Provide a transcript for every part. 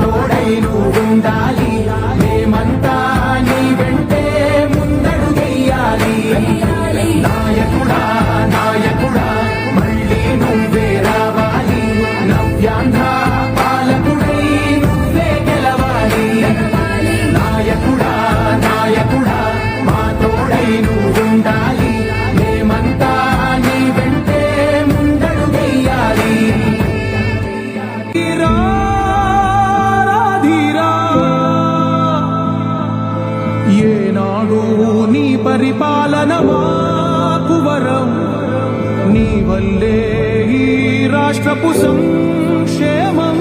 తోడై నువ్వు ఉండాలి పరిపాలన మాకువరం నీ వల్లే ఈ రాష్ట్రపు సంక్షేమం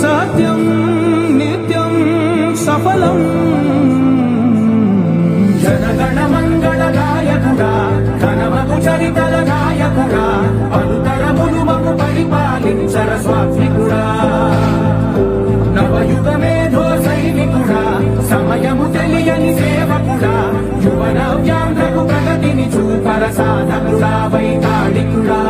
సత్యం నిత్యం సఫలం. జనగణ మంగళ నాయకుడా చరితల నాయకుడా మగు పరిపాలించర నవయుగ మేధో సైనికుడా సమయ தமசாவை தாடிக்குழா